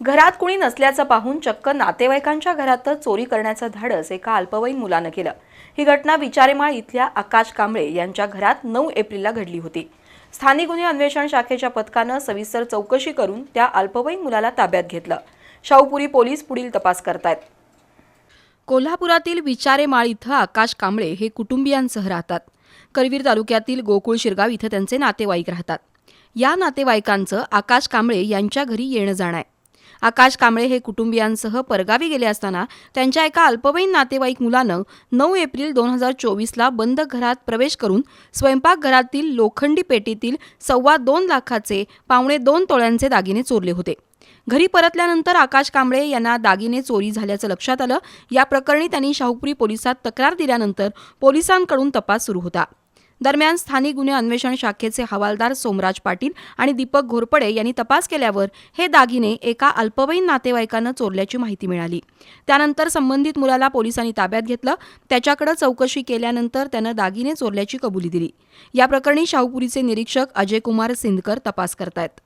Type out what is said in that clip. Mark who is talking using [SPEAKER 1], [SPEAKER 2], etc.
[SPEAKER 1] घरात कुणी नसल्याचं पाहून चक्क नातेवाईकांच्या घरातच चोरी करण्याचं धाडस एका अल्पवयीन मुलानं केलं. ही घटना विचारेमाळ इथल्या आकाश कांबळे यांच्या घरात नऊ एप्रिलला घडली होती. स्थानिक गुन्हे अन्वेषण शाखेच्या पथकानं सविस्तर चौकशी करून त्या अल्पवयीन मुलाला ताब्यात घेतलं. शाहूपुरी पोलीस पुढील तपास करतायत. कोल्हापुरातील विचारेमाळ इथं आकाश कांबळे हे कुटुंबियांसह राहतात. करवीर तालुक्यातील गोकुळ शिरगाव इथं त्यांचे नातेवाईक राहतात. या नातेवाईकांचं आकाश कांबळे यांच्या घरी येणं जाणं आहे. आकाश कांबळे हे कुटुंबियांसह परगावी गेले असताना त्यांच्या एका अल्पवयीन नातेवाईक मुलानं नऊ एप्रिल दोन हजार चोवीसला बंद घरात प्रवेश करून स्वयंपाकघरातील लोखंडी पेटीतील सव्वा दोन लाखाचे पावणे दोन तोळ्यांचे दागिने चोरले होते. घरी परतल्यानंतर आकाश कांबळे यांना दागिने चोरी झाल्याचं लक्षात आलं. या प्रकरणी त्यांनी शाहूपुरी पोलिसात तक्रार दिल्यानंतर पोलिसांकडून तपास सुरू होता. दरम्यान स्थानिक गुन्हे अन्वेषण शाखेचे हवालदार सोमराज पाटील आणि दीपक घोरपडे यांनी तपास केल्यावर हे दागिने एका अल्पवयीन नातेवाईकानं चोरल्याची माहिती मिळाली. त्यानंतर संबंधित मुलाला पोलिसांनी ताब्यात घेतलं. त्याच्याकडे चौकशी केल्यानंतर त्यानं दागिने चोरल्याची कबुली दिली. या प्रकरणी शाहूपुरीचे निरीक्षक अजय कुमार सिंदकर तपास करतायत.